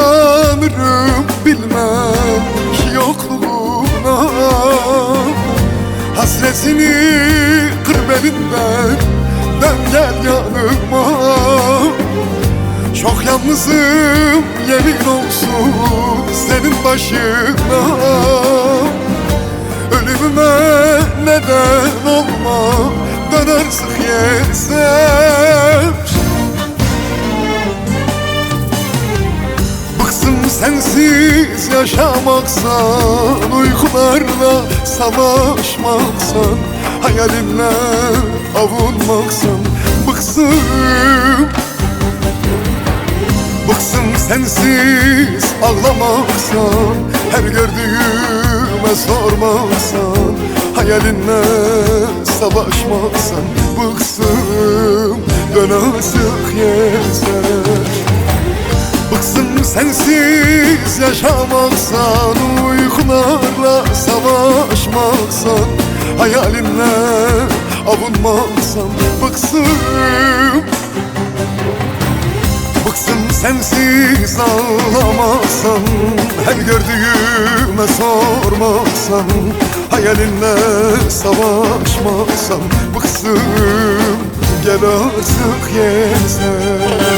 Dayanırım bilmem ki yokluğuna. Hasretini kır belinden dön gel yanıma. Çok yalnızım yemin olsun senin başına. Ölümüme neden olma dön artık yeter sensiz yaşamaksan Uykularla savaşmaksan Hayalinle avunmaksan Bıksın. Bıksın sensiz ağlamaksan Her gördüğüme sormaksan Hayalinle savaşmaksan Bıksın. Dön artık yeter. Bıksın sensiz yaşamaksan Uykularla savaşmaksan Hayalinle avunmaksan Bıksın. Bıksın sensiz ağlamaksan Her gördüğüme sormaksan Hayalinle savaşmaksan Bıksın. Gel artık yeter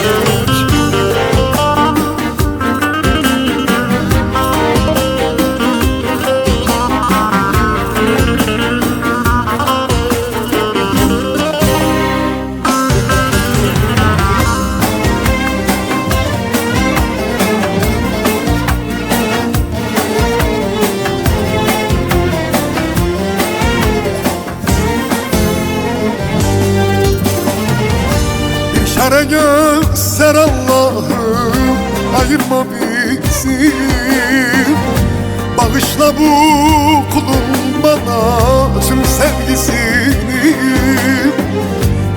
Çare göster Allah'ım Ayırma bizi. Bağışla bu kulun bana Tüm sevgisini.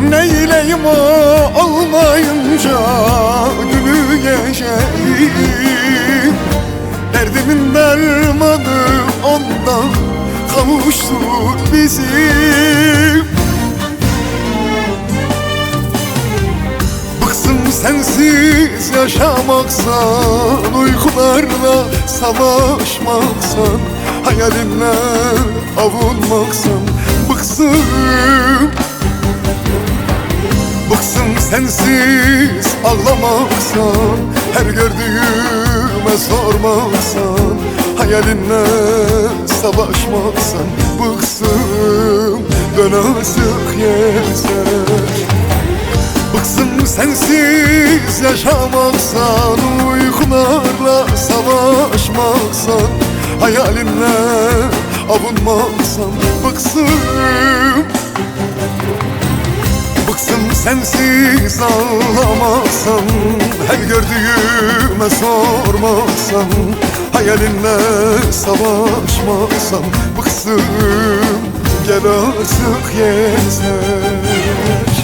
Neyleyim o olmayınca Günü geceyi Derdimin dermanı ondan Kavuştur bizi sensiz yaşamaksan Uykularla savaşmaksan Hayalinle avunmaksan Bıksın. Bıksın sensiz ağlamaksan Her gördüğüme sormaksan Hayalinle savaşmaksan Bıksın. Dön artık yeter Bıksın sensiz? Yaşamaksan Uykularla savaşmaksan Hayalinle avunmaksan Bıksın. Bıksın sensiz? Ağlamaksan Her gördüğüme sormaksan Hayalinle savaşmaksan Bıksın. Gel artık yeter